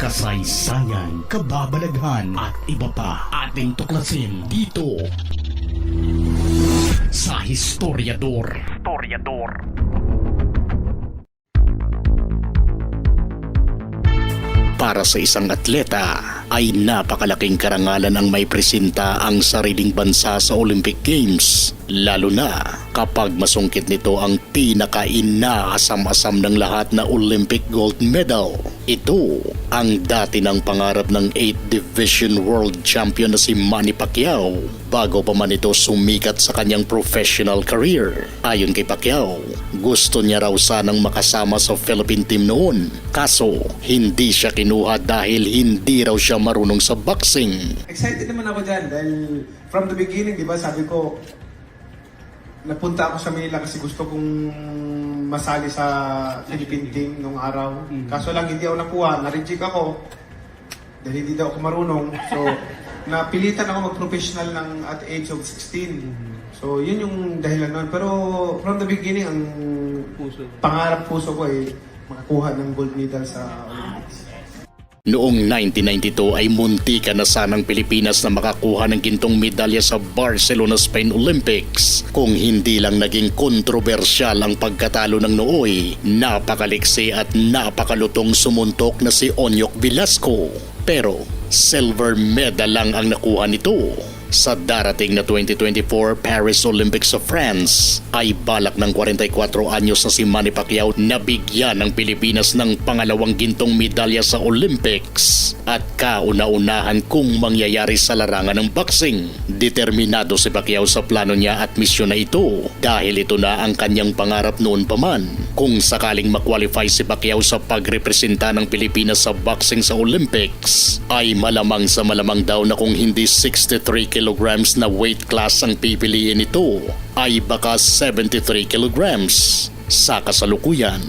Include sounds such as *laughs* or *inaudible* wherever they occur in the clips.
kasaysayan, kababalaghan at iba pa ating tuklasin dito sa Historiador. Historiador. Para sa isang atleta ay napakalaking karangalan ang may presenta ang sariling bansa sa Olympic Games lalo na kapag masungkit nito ang pinaka-inaasam-asam ng lahat na Olympic gold medal. Ito ang dati ng pangarap ng 8th Division World Champion na si Manny Pacquiao bago pa man ito sumikat sa kanyang professional career. Ayon kay Pacquiao, gusto niya raw sanang makasama sa Philippine team noon. Kaso, hindi siya kinuha dahil hindi raw siya marunong sa boxing. Excited naman ako dyan dahil from the beginning, di ba, sabi ko, napunta ako sa Manila kasi gusto kong masali sa Philippine team nung araw. Kaso lang hindi ako nakuha, na-reject ako dahil hindi daw ako marunong. So, *laughs* napilitan ako mag-professional ng at age of 16. So, yun yung dahilan nun. Pero from the beginning, ang Puso. pangarap puso ko ay makakuha ng gold medal sa Olympics. Noong 1992 ay muntika na sanang Pilipinas na makakuha ng gintong medalya sa Barcelona Spain Olympics. Kung hindi lang naging kontrobersyal ang pagkatalo ng nooy, napakaliksi at napakalutong sumuntok na si Onyok Velasco. Pero silver medal lang ang nakuha nito. Sa darating na 2024 Paris Olympics sa France ay balak ng 44 anyos na si Manny Pacquiao na bigyan ng Pilipinas ng pangalawang gintong medalya sa Olympics at kauna-unahan kung mangyayari sa larangan ng boxing. Determinado si Pacquiao sa plano niya at misyon na ito dahil ito na ang kanyang pangarap noon pa man. Kung sakaling makwalify si Pacquiao sa pagrepresenta ng Pilipinas sa boxing sa Olympics ay malamang sa malamang daw na kung hindi 63 kilograms na weight class ang pipiliin nito ay baka 73 kilograms. Sa kasalukuyan,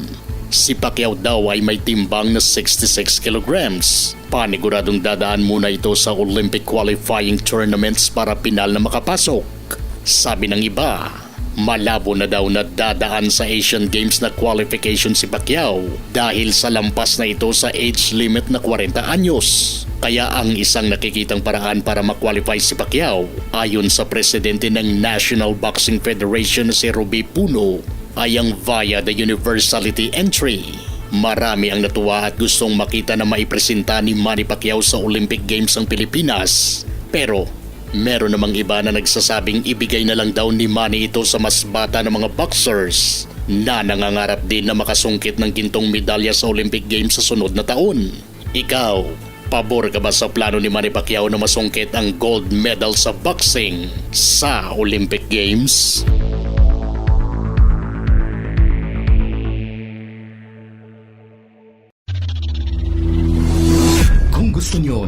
si Pacquiao daw ay may timbang na 66 kilograms. Paniguradong dadaan muna ito sa Olympic qualifying tournaments para pinal na makapasok. Sabi ng iba, malabo na daw na dadaan sa Asian Games na qualification si Pacquiao dahil sa lampas na ito sa age limit na 40 anyos. Kaya ang isang nakikitang paraan para makwalify si Pacquiao ayon sa presidente ng National Boxing Federation si Ruby Puno ay ang via the universality entry. Marami ang natuwa at gustong makita na maipresenta ni Manny Pacquiao sa Olympic Games ng Pilipinas. Pero meron namang iba na nagsasabing ibigay na lang daw ni Manny ito sa mas bata ng mga boxers na nangangarap din na makasungkit ng gintong medalya sa Olympic Games sa sunod na taon. Ikaw, pabor ka ba sa plano ni Manny Pacquiao na masungkit ang gold medal sa boxing sa Olympic Games?